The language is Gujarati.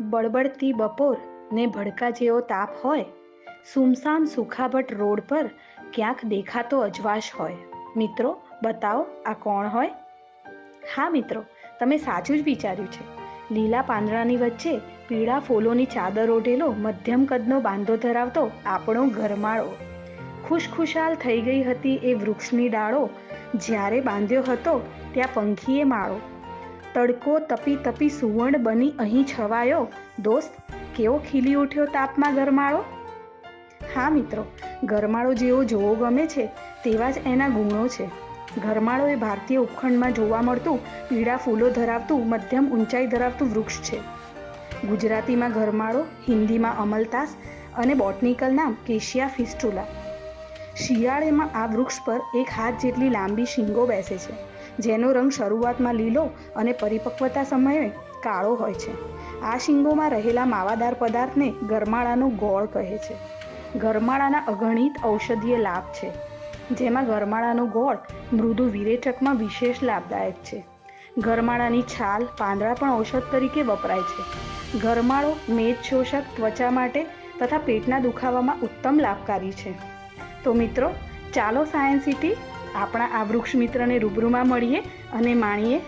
બળબડતી બપોર ને ભડકા જેવો તાપ હોય, સુમસામ સુખાભટ રોડ પર ક્યાંક દેખાતો અજવાશ હોય. મિત્રો, બતાવો, આ કોણ હોય? હા, મિત્રો, તમે સાચું જ વિચાર્યું છે. લીલા પાંદડાની વચ્ચે પીળા ફૂલોની ચાદર ઓઢેલો મધ્યમ કદનો બાંધો ધરાવતો આપણો ઘરમાળો. ખુશખુશાલ થઈ ગઈ હતી એ વૃક્ષની ડાળો. જ્યારે બાંધ્યો હતો, ત્યાં પંખીએ માળો. તડકો તપી તપી સુવર્ણ બની અહીં છવાયો. દોસ્ત, કેવો ખીલી ઉઠ્યો તાપમાં ગરમાળો? હા મિત્રો, ગરમાળો જેવો જોવો ગમે છે, તેવા જ એના ગુણો છે. ગરમાળો એ ભારતીય ઉપખંડમાં જોવા મળતું, પીળા ફૂલો ધરાવતું, મધ્યમ ઊંચાઈ ધરાવતું વૃક્ષ છે. ગુજરાતીમાં ગરમાળો, હિન્દીમાં અમલતાસ અને બોટનિકલ નામ કેશિયા ફિસ્ટુલા. શિયાળેમાં આ વૃક્ષ પર એક હાથ જેટલી લાંબી શીંગો બેસે છે. જેનો રંગ શરૂઆતમાં લીલો અને પરિપક્વતા સમયે કાળો હોય છે. આ શીંગોમાં રહેલા માવાદાર પદાર્થને ગરમાળાનો ગોળ કહે છે. ગરમાળાના અગણિત ઔષધીય લાભ છે, જેમાં ગરમાળાનો ગોળ મૃદુ વિરેચકમાં વિશેષ લાભદાયક છે. ગરમાળાની છાલ પાંદડા પણ ઔષધ તરીકે વપરાય છે. ગરમાળો મેદ શોષક ત્વચા માટે તથા પેટના દુખાવામાં ઉત્તમ લાભકારી છે. તો મિત્રો, ચાલો સાયન્સ સિટી આપણા આ વૃક્ષ મિત્રને રૂબરૂમાં મળીએ અને માણીએ